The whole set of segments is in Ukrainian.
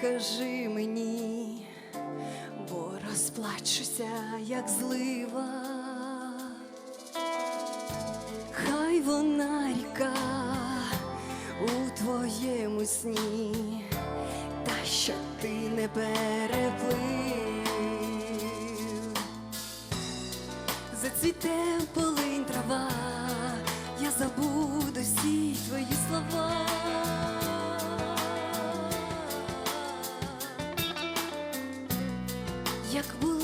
кажи мені, бо розплачуся, як злива. Хай вона ріка у твоєму сні, та що ти не переплив. Зацвіте полинь трава, я забуду всі твої слова. Як були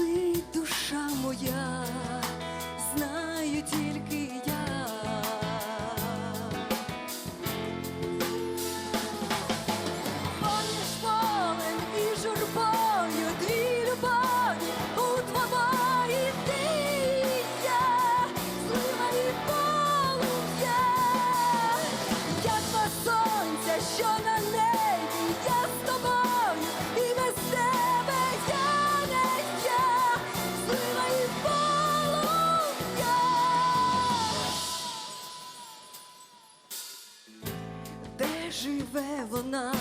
Живе вона,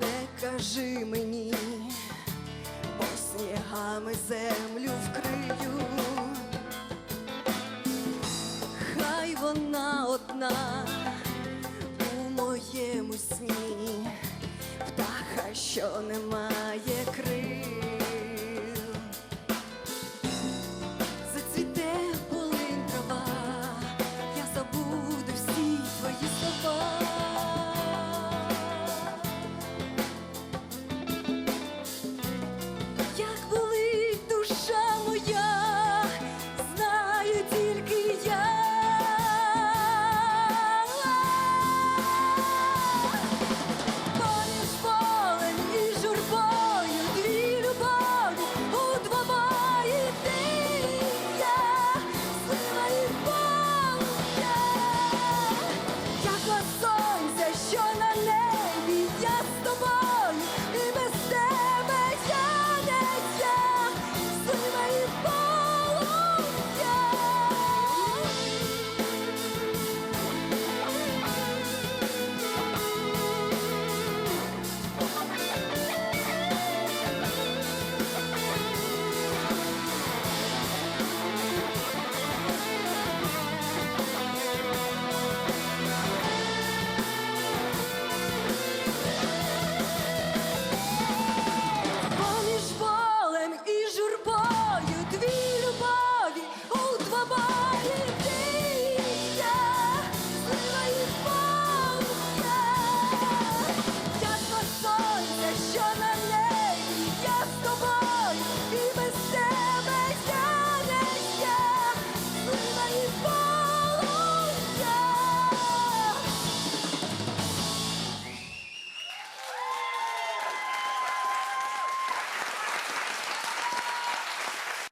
не кажи мені, бо снігами землю вкрию. Хай вона одна у моєму сні, птаха, що не має